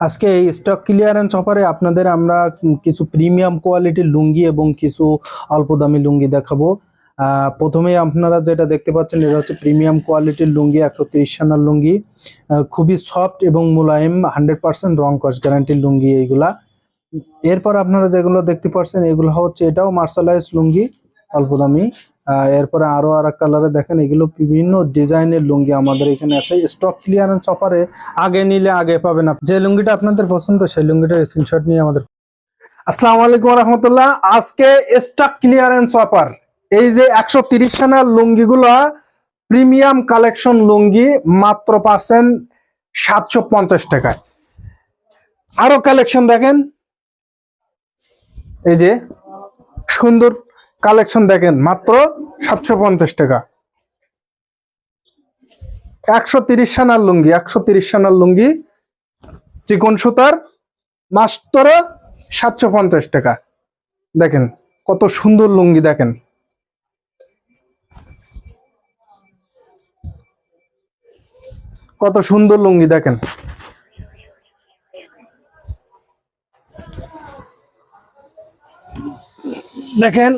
আজকে এই stock clearance অফারে আপনাদের আমরা কিছু প্রিমিয়াম কোয়ালিটির লুঙ্গি এবং কিছু অল্প দামি লুঙ্গি দেখাবো। আহ, প্রথমেই আপনারা যেটা দেখতে পাচ্ছেন এটা হচ্ছে প্রিমিয়াম কোয়ালিটির লুঙ্গি একশো তিরিশ সানার লুঙ্গি। খুবই সফট এবং মোলায়েম হান্ড্রেড পার্সেন্ট রং কস গ্যারান্টির লুঙ্গি এইগুলা। এরপর আপনারা যেগুলো দেখতে পাচ্ছেন এগুলো হচ্ছে এটাও মার্শালাইজ লুঙ্গি। অল্প দামি। এরপরে আরও আর এক কালারে দেখেন, এগুলো বিভিন্ন ডিজাইনের লুঙ্গি আমাদের এখানে আছে। স্টক ক্লিয়ারেন্স অফারে আগে নিলে আগে পাবেন যে লুঙ্গিটা আপনাদের পছন্দ, সেই লুঙ্গিটার স্ক্রিনশট নিয়ে আমাদের আসসালামু আলাইকুম রহমতুল্লাহ। আজকে স্টক ক্লিয়ারেন্স অফার এই যে একশো তিরিশ সানার লুঙ্গিগুলো প্রিমিয়াম কালেকশন লুঙ্গি মাত্র পাচ্ছেন সাতশো পঞ্চাশ টাকায়। আরও কালেকশন দেখেন। এই যে সুন্দর কালেকশন দেখেন, মাত্র সাতশো পঞ্চাশ টাকা। একশো তিরিশ সানার লুঙ্গি, একশো তিরিশ সানার লুঙ্গি, চিকন সুতার, মাত্র সাতশো পঞ্চাশ টাকা। দেখেন, কত সুন্দর লুঙ্গি দেখেন। কত সুন্দর লুঙ্গি দেখেন। দেখেন,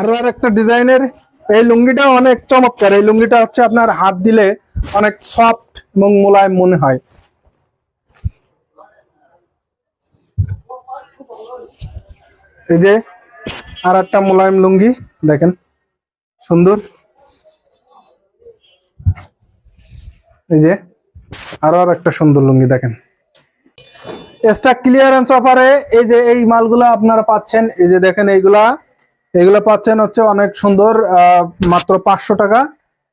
আরও আর একটা ডিজাইনের। এই লুঙ্গিটা অনেক চমৎকার। এই লুঙ্গিটা হচ্ছে আপনার হাত দিলে অনেক সফট এবং মোলায়েম মনে হয়। এই যে আর একটা মোলায়েম লুঙ্গি, দেখেন, সুন্দর। এই যে আরও আর একটা সুন্দর লুঙ্গি, দেখেন। স্টক ক্লিয়ারেন্স অফারে এই যে এই মালগুলো আপনারা পাচ্ছেন, এই যে দেখেন এইগুলা এগুলো পাচ্ছেন হচ্ছে অনেক সুন্দর মাত্র পাঁচশো টাকা।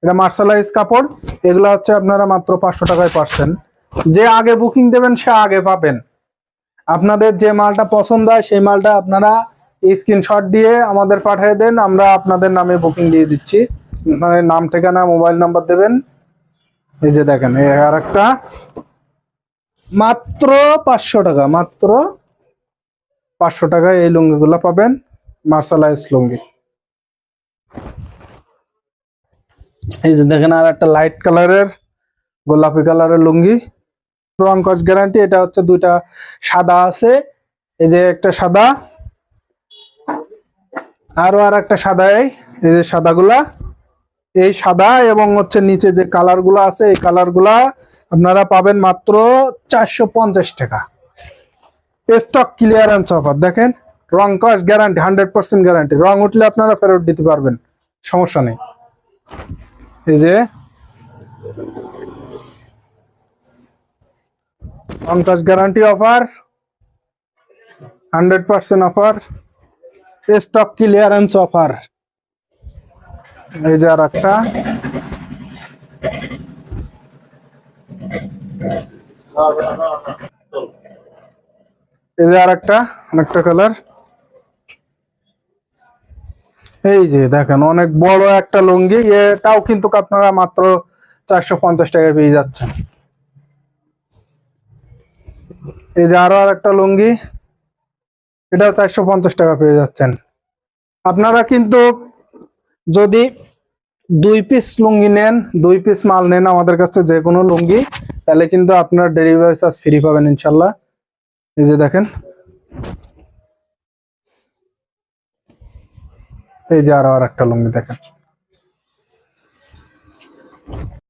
এটা মার্শালাইজ কাপড়, এগুলো হচ্ছে আপনারা মাত্র পাঁচশো টাকায় পাচ্ছেন। যে আগে বুকিং দেবেন, সে আগে পাবেন। আপনাদের যে মালটা পছন্দ হয়, সেই মালটা আপনারা স্ক্রিনশট দিয়ে আমাদের পাঠিয়ে দেন, আমরা আপনাদের নামে বুকিং দিয়ে দিচ্ছি। মানে নাম, ঠিকানা মোবাইল নাম্বার দেবেন। এই যে দেখেন আর একটা। মাত্র পাঁচশো টাকা, মাত্র পাঁচশো টাকায় এই লুঙ্গিগুলো পাবেন মার্শালাইজ লুঙ্গি। এই যে দেখেন আর একটা লাইট কালারের, গোলাপি কালারের লুঙ্গি। রং কস গ্যারান্টি, এটা হচ্ছে দুইটা সাদা আছে, এই যে একটা সাদা। আরও আর একটা সাদা এই যে সাদাগুলা। এই সাদা এবং হচ্ছে নিচে যে কালারগুলা আছে, এই কালারগুলা আপনারা পাবেন মাত্র চারশো পঞ্চাশ টাকা। স্টক ক্লিয়ারেন্স অফার দেখেন রং কস গ্যারান্টি হান্ড্রেড পার্সেন্ট গ্যারান্টি রং উঠলে আপনারা ফেরত দিতে পারবেন, সমস্যা নেই। এই যে রং কস guarantee offer hundred percent offer stock clearance offer এই যে আর একটা এই যে আর একটা অনেকটা কালার এই যে দেখেন, অনেক বড় একটা লুঙ্গি, এটাও কিন্তু আপনারা মাত্র চারশো পঞ্চাশ টাকায় পেয়ে যাচ্ছেন। এই যে আরও আর একটা লুঙ্গি, এটাও চারশো পঞ্চাশ টাকা পেয়ে যাচ্ছেন। আপনারা কিন্তু যদি দুই পিস লুঙ্গি নেন, দুই পিস মাল নেন আমাদের কাছে, যে কোনো লুঙ্গি তাহলে কিন্তু আপনার ডেলিভারি চার্জ ফ্রি পাবেন ইনশাল্লাহ এই যে দেখেন। এই যে আরও আর একটা লুঙ্গি দেখেন।